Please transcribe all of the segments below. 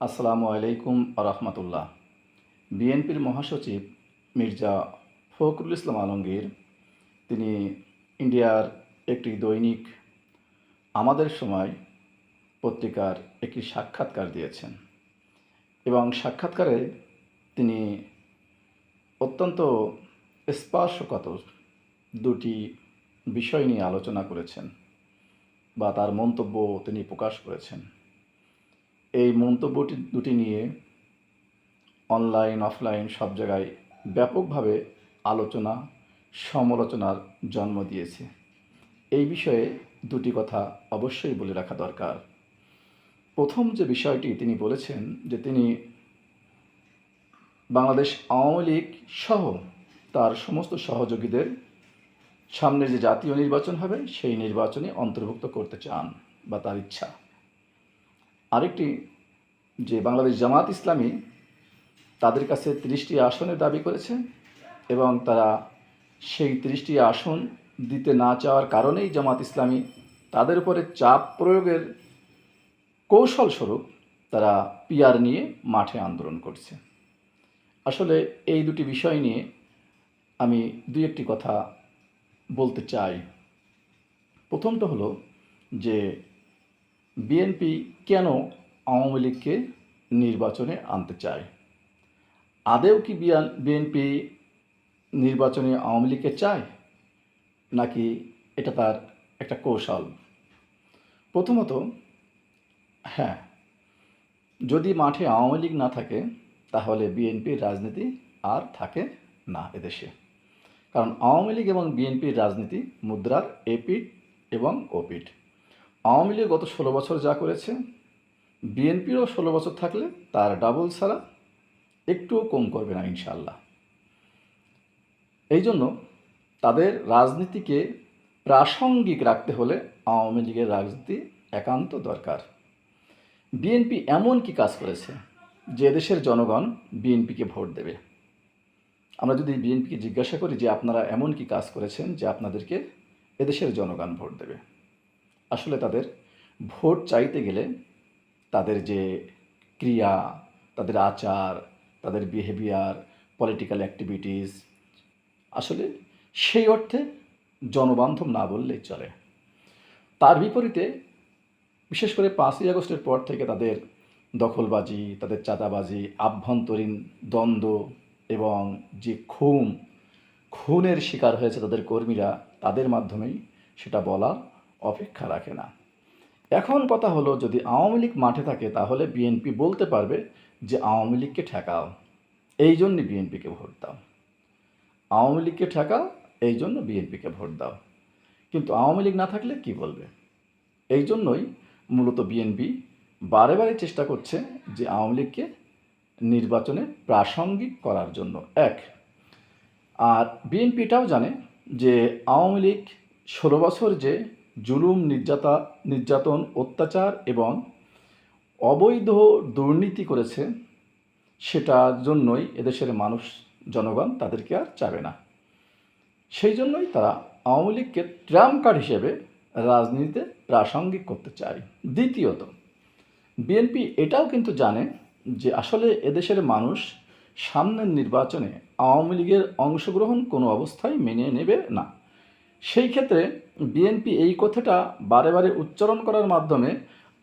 আসসালামু আলাইকুম রহমতুল্লাহ। বিএনপির মহাসচিব মির্জা ফখরুল ইসলাম আলমগীর, তিনি ইন্ডিয়ার একটি দৈনিক আমাদের সময় পত্রিকার একটি সাক্ষাৎকার দিয়েছেন এবং সাক্ষাৎকারে তিনি অত্যন্ত স্পর্শকাতর দুটি বিষয় নিয়ে আলোচনা করেছেন বা তার মন্তব্য তিনি প্রকাশ করেছেন। এই মন্তব্যটি দুটি নিয়ে অনলাইন, অফলাইন সব জায়গায় ব্যাপকভাবে আলোচনা, সমালোচনার জন্ম দিয়েছে। এই বিষয়ে দুটি কথা অবশ্যই বলে রাখা দরকার। প্রথম যে বিষয়টি তিনি বলেছেন যে তিনি বাংলাদেশ আওয়ামী লীগ সহ তার সমস্ত সহযোগীদের সামনে যে জাতীয় নির্বাচন হবে, সেই নির্বাচনে অন্তর্ভুক্ত করতে চান বা তার ইচ্ছা। আরেকটি যে বাংলাদেশ জামাত ইসলামী তাদের কাছে তিরিশটি আসনের দাবি করেছে এবং তারা সেই তিরিশটি আসন দিতে না চাওয়ার কারণেই জামাত ইসলামী তাদের উপরে চাপ প্রয়োগের কৌশলস্বরূপ তারা পিয়ার নিয়ে মাঠে আন্দোলন করছে। আসলে এই দুটি বিষয় নিয়ে আমি দুই একটি কথা বলতে চাই। প্রথমটা হলো যে বিএনপি কেন আওয়ামী লীগকে নির্বাচনে আনতে চায়। আদেও কি বিএনপি নির্বাচনে আওয়ামী লীগকে চায়? নাকি এটা তার একটা কৌশল? প্রথমত হ্যাঁ যদি মাঠে আওয়ামী লীগ না থাকে, তাহলে বিএনপির রাজনীতি আর থাকে না এদেশে। কারণ আওয়ামী লীগ এবং বিএনপির রাজনীতি মুদ্রার এপিট এবং ওপিট আওয়ামী লীগ গত ষোলো বছর যা করেছে বিএনপিরও ষোলো বছর থাকলে তার ডাবল ছাড়া একটুও কম করবে না ইনশাল্লাহ এই জন্য তাদের রাজনীতিকে প্রাসঙ্গিক রাখতে হলে আওয়ামী লীগের রাজনীতি একান্ত দরকার। বিএনপি এমন কি কাজ করেছে যে দেশের জনগণ বিএনপিকে ভোট দেবে? আমরা যদি বিএনপিকে জিজ্ঞাসা করি যে আপনারা এমন কি কাজ করেছেন যে আপনাদেরকে এদেশের জনগণ ভোট দেবে? আসলে তাদের ভোট চাইতে গেলে তাদের যে ক্রিয়া, তাদের আচার, তাদের বিহেভিয়ার পলিটিক্যাল অ্যাক্টিভিটিস আসলে সেই অর্থে জনবান্ধব না বললেই চলে। তার বিপরীতে, বিশেষ করে পাঁচই আগস্টের পর থেকে তাদের দখলবাজি, তাদের চাঁদাবাজি, আভ্যন্তরীণ দ্বন্দ্ব এবং যে খুন, খুনের শিকার হয়েছে তাদের কর্মীরা, তাদের মাধ্যমেই সেটা বলার অপেক্ষা রাখে না। এখন কথা হলো, যদি আওয়ামী লীগ মাঠে থাকে, তাহলে বিএনপি বলতে পারবে যে আওয়ামী লীগকে ঠেকাও। এই জন্যে বিএনপিকে ভোট দাও। আওয়ামী লীগকে ঠেকাও, এই জন্য বিএনপিকে ভোট দাও। কিন্তু আওয়ামী লীগ না থাকলে কি বলবে? এই জন্যই মূলত বিএনপি বারে বারে চেষ্টা করছে যে আওয়ামী লীগকে নির্বাচনে প্রাসঙ্গিক করার জন্য। এক, আর বিএনপিটাও জানে যে আওয়ামী লীগ ষোলো বছর যে জুলুম, নির্যাতা, নির্যাতন, অত্যাচার এবং অবৈধ দুর্নীতি করেছে, সেটার জন্যই এদেশের মানুষ, জনগণ তাদেরকে আর চাবে না। সেই জন্যই তারা আওয়ামী লীগকে ট্রাম কার্ড হিসেবে রাজনীতিতে প্রাসঙ্গিক করতে চায়। দ্বিতীয়ত, বিএনপি এটাও কিন্তু জানে যে আসলে এদেশের মানুষ সামনের নির্বাচনে আওয়ামী লীগের অংশগ্রহণ কোনো অবস্থায় মেনে নেবে না। সেই ক্ষেত্রে বিএনপি এই কথাটা বারে বারে উচ্চারণ করার মাধ্যমে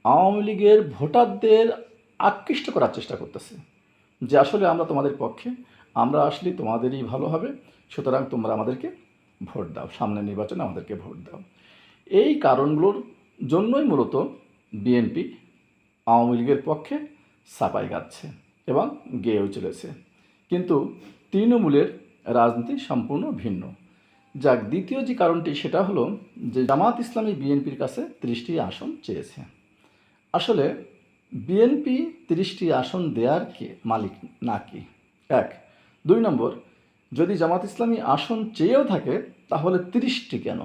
আওয়ামী লীগের ভোটারদের আকৃষ্ট করার চেষ্টা করতেছে। যে আসলে আমরা তোমাদের পক্ষে, আমরা আসলে তোমাদেরই ভালো হবে, সুতরাং তোমরা আমাদেরকে ভোট দাও সামনের নির্বাচনে আমাদেরকে ভোট দাও। এই কারণগুলোর জন্যই মূলত বিএনপি আওয়ামী লীগের পক্ষে সাপাই গাচ্ছে এবং গেয়েও চলেছে। কিন্তু তৃণমূলের রাজনীতি সম্পূর্ণ ভিন্ন। যাক, দ্বিতীয় যে কারণটি, সেটা হলো যে জামাত ইসলামী বিএনপির কাছে ত্রিশটি আসন চেয়েছে। আসলে বিএনপি তিরিশটি আসন দেওয়ার কে মালিক নাকি এক। দুই নম্বর, যদি জামাত ইসলামী আসন চেয়েও থাকে, তাহলে তিরিশটি কেন?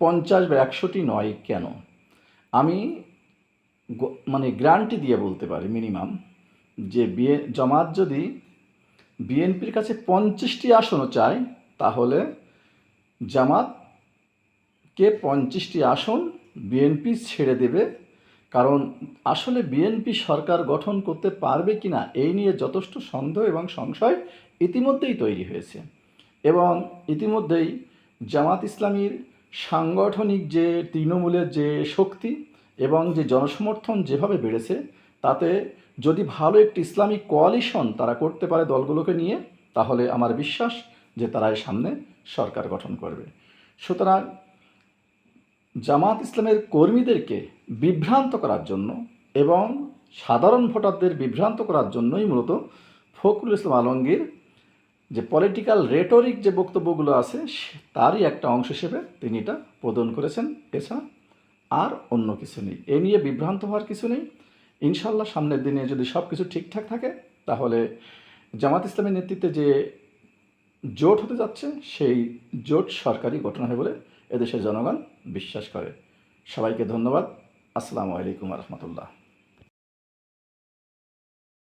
পঞ্চাশ বা একশোটি নয় কেন? আমি মানে গ্যারান্টি দিয়ে বলতে পারি মিনিমাম যে বিএ, জামাত যদি বিএনপির কাছে পঞ্চাশটি আসনও চায়, তাহলে জামাতকে পঞ্চাশটি আসন বিএনপি ছেড়ে দেবে। কারণ আসলে বিএনপি সরকার গঠন করতে পারবে কি না এই নিয়ে যথেষ্ট সন্দেহ এবং সংশয় ইতিমধ্যেই তৈরি হয়েছে। এবং ইতিমধ্যেই জামাত ইসলামীর সাংগঠনিক যে তৃণমূলের যে শক্তি এবং যে জনসমর্থন যেভাবে বেড়েছে, তাতে যদি ভালো একটি ইসলামিক কোয়ালিশন তারা করতে পারে দলগুলোকে নিয়ে, তাহলে আমার বিশ্বাস যে তারা সামনে সরকার গঠন করবে। সুতরাং জামাত ইসলামের কর্মীদেরকে বিভ্রান্ত করার জন্য এবং সাধারণ ভোটারদের বিভ্রান্ত করার জন্যই মূলত ফখরুল ইসলাম আলমগীর যে পলিটিক্যাল রেটরিক যে বক্তব্যগুলো আছে, তারই একটা অংশ হিসেবে তিনি এটা প্রদান করেছেন। এছাড়া আর অন্য কিছু নেই। এ নিয়ে বিভ্রান্ত হওয়ার কিছু নেই। ইনশাল্লাহ সামনের দিনে যদি সব কিছু ঠিকঠাক থাকে, তাহলে জামাত ইসলামের নেতৃত্বে যে জোট হতে যাচ্ছে সেই জোট সরকারি গঠন হবে বলে এদেশের জনগণ বিশ্বাস করে। সবাইকে ধন্যবাদ। আসসালামু আলাইকুম রহমতুল্লাহ।